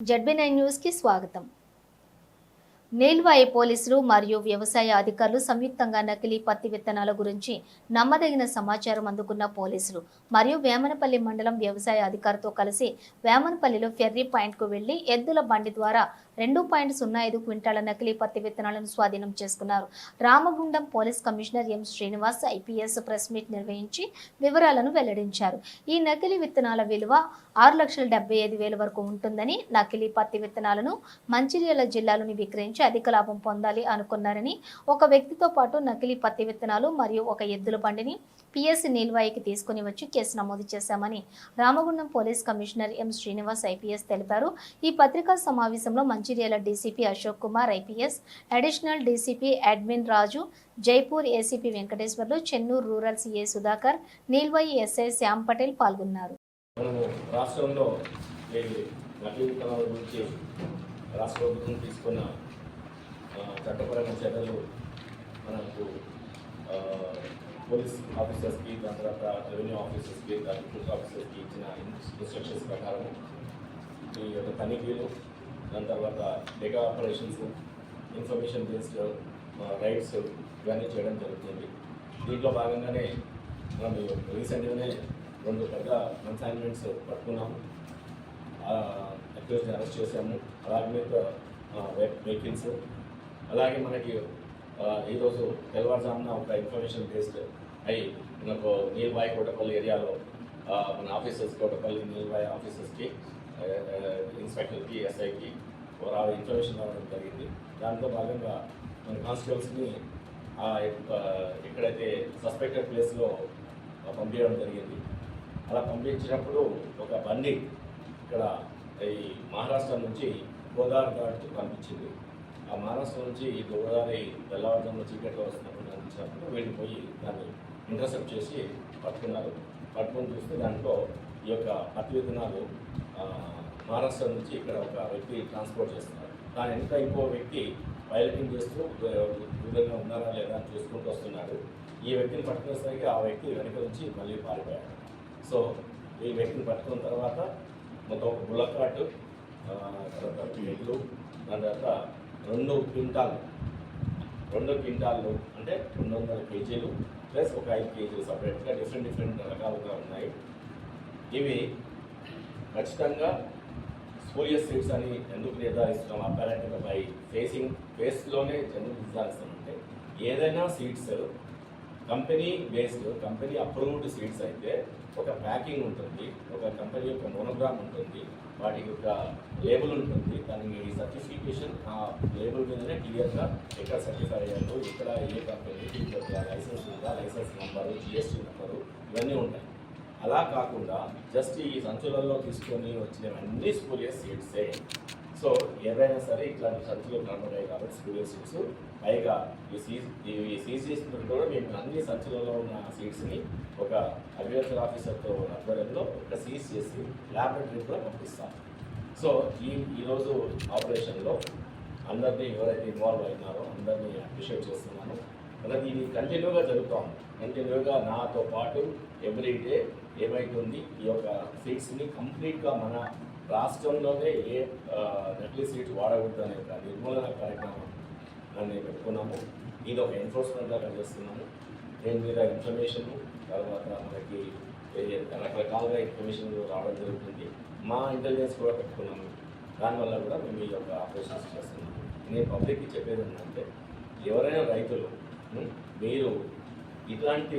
ZB nine న్యూస్కి స్వాగతం. నేల్వాయి పోలీసులు మరియు వ్యవసాయ అధికారులు సంయుక్తంగా నకిలీ పత్తి విత్తనాల గురించి నమ్మదగిన సమాచారం అందుకున్న పోలీసులు మరియు వేమనపల్లి మండలం వ్యవసాయ అధికారితో కలిసి వేమనపల్లిలో ఫెర్రీ పాయింట్కు వెళ్ళి ఎద్దుల బండి ద్వారా రెండు పాయింట్ సున్నా ఐదు క్వింటాల నకిలీ పత్తి విత్తనాలను స్వాధీనం చేసుకున్నారు. Ramagundam police commissioner M Srinivas IPS press meet నిర్వహించి వివరాలను వెల్లడించారు. ఈ నకిలీ విత్తనాల విలువ ఆరు లక్షల డెబ్బై ఐదు వేల వరకు ఉంటుందని నకిలీ పత్తి విత్తనాలను మంచిర్యాల జిల్లాలోని విక్రయించి అధిక లాభం పొందాలి అనుకున్నారని ఒక వ్యక్తితో పాటు నకిలీ పత్తి విత్తనాలు మరియు ఒక ఎద్దుల బండిని పిఎస్సి నిల్వాయికి తీసుకుని వచ్చి కేసు నమోదు చేశామని Ramagundam police commissioner M Srinivas IPS తెలిపారు. ఈ పత్రికా సమావేశంలో మంచి Mancherial DCP Ashok Kumar IPS additional DCP admin Raju Jaipur ACP Venkateswarlu Chennur rural CA Sudhakar Neelwai SI Shyam Patel పాల్గొన్నారు. రాష్ట్రంలో నకిలీ విత్తనాల గురించి రాష్ట్ర ప్రభుత్వం తీసుకున్న చట్టపరమైన చర్యలు మనకు పోలీస్ ఆఫీసర్స్కి దాని తర్వాత రెవెన్యూ ఆఫీసర్స్కి దాని ఫుడ్ ఆఫీసర్స్కి ఇచ్చిన ఇన్స్ట్రక్షన్స్ ప్రకారం ఈ యొక్క తనిఖీలు దాని తర్వాత data operations information based rights ఇవన్నీ చేయడం జరుగుతుంది. దీంట్లో భాగంగానే మనం రీసెంట్గానే రెండు పెద్ద కన్సైన్మెంట్స్ పట్టుకున్నాము. అక్యూస్ని అరెస్ట్ చేశాము. అలాగే మీద వెహికల్స్ అలాగే మనకి ఈరోజు తెల్లవారుజామున ఒక ఇన్ఫర్మేషన్ బేస్డ్ అయ్యి మనకు నీల్బాయ్ కోటపల్లి ఏరియాలో మన ఆఫీసర్స్ కోటపల్లి నీల్బాయ్ ఆఫీసర్స్కి ఇన్స్పెక్టర్కి ఎస్ఐకి ఆ ఇన్ఫర్మేషన్ రావడం జరిగింది. దాంట్లో భాగంగా మన కానిస్టేబుల్స్ని ఎక్కడైతే సస్పెక్టెడ్ ప్లేస్లో పంపించడం జరిగింది. అలా పంపించినప్పుడు ఒక బండి ఇక్కడ ఈ మహారాష్ట్ర నుంచి గోదావరి ఘాట్కి పంపించింది. ఆ మహారాష్ట్ర నుంచి ఈ గోదావరి తెల్లవారుజామున చీకట్లో వస్తున్నప్పుడు కనిపించినప్పుడు వీళ్ళు పోయి దాన్ని ఇంటర్సెప్ట్ చేసి పట్టుకున్నారు. పట్టుకొని చూస్తే దాంట్లో ఈ యొక్క పత్తి విత్తనాలు మహారాష్ట్ర నుంచి ఇక్కడ ఒక వ్యక్తి ట్రాన్స్పోర్ట్ చేస్తున్నారు. దాని వెనుక ఇంకో వ్యక్తి పైలటింగ్ చేస్తూ దూరంగా ఉన్నారా లేదా అని చూసుకుంటూ వస్తున్నాడు. ఈ వ్యక్తిని పట్టుకునేసరికి ఆ వ్యక్తి వెనుక నుంచి మళ్ళీ పారిపోయాడు. సో ఈ వ్యక్తిని పట్టుకున్న తర్వాత మొత్తం ఒక బుల్లకాటు తర్వాత ఎడ్లు దాని తర్వాత రెండు క్వింటాలు రెండు క్వింటాలు అంటే రెండు వందల కేజీలు ప్లస్ ఒక ఐదు కేజీలు సపరేట్గా డిఫరెంట్ డిఫరెంట్ రకాలుగా ఉన్నాయి. ఇవి ఖచ్చితంగా స్పోలియస్ సీడ్స్ అని ఎందుకు నిర్ధారిస్తున్నాం? అపారెంట్గా బై ఫేసింగ్ ఫేస్లోనే ఎందుకు నిర్ధారిస్తామంటే ఏదైనా seeds company based company approved seeds అయితే ఒక ప్యాకింగ్ ఉంటుంది ఒక కంపెనీ యొక్క మోనోగ్రామ్ ఉంటుంది వాటి యొక్క లేబుల్ ఉంటుంది దానికి సర్టిఫికేషన్ ఆ లేబుల్ మీదనే క్లియర్గా ఎక్కడ సర్టిఫై అయ్యారు ఇక్కడ ఏ కంపెనీ దీని యొక్క లైసెన్స్ ఉందా లైసెన్స్ నెంబరు జిఎస్టీ నెంబరు ఇవన్నీ ఉంటాయి. అలా కాకుండా జస్ట్ ఈ సంచులలో తీసుకొని వచ్చినవన్నీ స్కూలియస్ సీడ్సే సో ఏదైనా సరే ఇట్లాంటి సంచులు కనబడాయి కాబట్టి స్పూరియస్ సీడ్స్ పైగా ఈ సీ ఈ సీసీస్ కూడా మేము అన్ని సంచులలో ఉన్న సీడ్స్ని ఒక అగ్రికల్చర్ ఆఫీసర్తో ఆధ్వర్యంలో ఒక సీజ్ చేసి ల్యాబొరేటరీ కూడా పంపిస్తాం. సో ఈ ఈరోజు ఆపరేషన్లో అందరినీ ఎవరైతే ఇన్వాల్వ్ అయినారో అందరినీ అప్రిషియేట్ చేస్తున్నాను. అలాగే ఇది కంటిన్యూగా జరుగుతాం కంటిన్యూగా నాతో పాటు ఎవ్రీ డే ఏమైతుంది? ఈ యొక్క సీట్స్ని కంప్లీట్గా మన రాష్ట్రంలోనే ఏ నకిలీ సీట్స్ వాడకూడదు అనే ఒక నిర్మూలన కార్యక్రమం అని పెట్టుకున్నాము. ఇది ఒక ఎన్ఫోర్స్మెంట్ లాగా చేస్తున్నాము. దీని మీద ఇన్ఫర్మేషన్ తర్వాత మనకి రకరకాలుగా ఇన్ఫర్మేషన్ రావడం జరుగుతుంది. మా ఇంటెలిజెన్స్ కూడా పెట్టుకున్నాము. దానివల్ల కూడా మేము ఈ యొక్క ఆపరేషన్స్ చేస్తున్నాము. నేను పబ్లిక్కి చెప్పేది ఏంటంటే ఎవరైనా రైతులు మీరు ఇట్లాంటి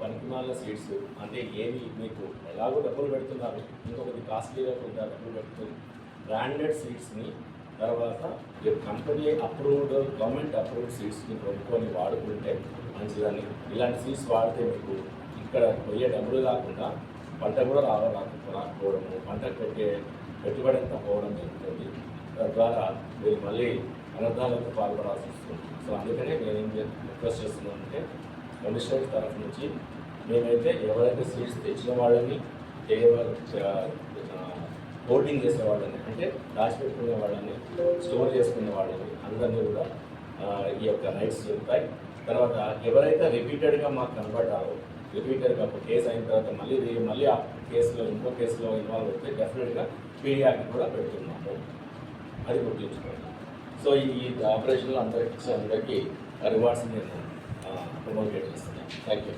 పనికిమాల సీడ్స్ అంటే ఏవి మీకు ఎలాగో డబ్బులు పెడుతున్నారు ఇంకొకటి కాస్ట్లీగా కొంత డబ్బులు పెడుతుంది బ్రాండెడ్ సీడ్స్ని తర్వాత కంపెనీ అప్రూవ్డ్ గవర్నమెంట్ అప్రూవ్డ్ సీడ్స్ని కొనుక్కొని వాడుకుంటే మంచిదని. ఇలాంటి సీడ్స్ వాడితే మీకు ఇక్కడ పోయే డబ్బులు కాకుండా పంట కూడా రావ రాకపోవడము పంట పెట్టే పెట్టుబడి అంతా పోవడం జరుగుతుంది. తద్వారా మీరు మళ్ళీ అనర్థాలకు పాల్పడాల్సి వస్తుంది. సో అందుకనే నేను ఏం రిక్వెస్ట్ చేస్తున్నానంటే కమిషనర్ తరఫు నుంచి మేమైతే ఎవరైతే సీట్స్ తెచ్చిన వాళ్ళని హోల్డింగ్ చేసే వాళ్ళని అంటే దాచిపెట్టుకునే వాళ్ళని స్టోర్ చేసుకునే వాళ్ళని అందరినీ కూడా ఈ యొక్క రైట్స్ జరుగుతాయి తర్వాత ఎవరైతే రిపీటెడ్గా మాకు కనబడ్డారో రిపీటెడ్గా ఒక కేసు అయిన తర్వాత మళ్ళీ మళ్ళీ ఆ కేసులో ఇంకో కేసులో ఇన్వాల్వ్ అయితే డెఫినెట్గా పీడియాకి కూడా పెడుతున్నాము. అది గుర్తుంచుకోండి. సో ఈ ఆపరేషన్లో అందరికీ అందరికీ రివార్డ్స్ నేను ప్రమోట్ చేస్తున్నాను. Thank you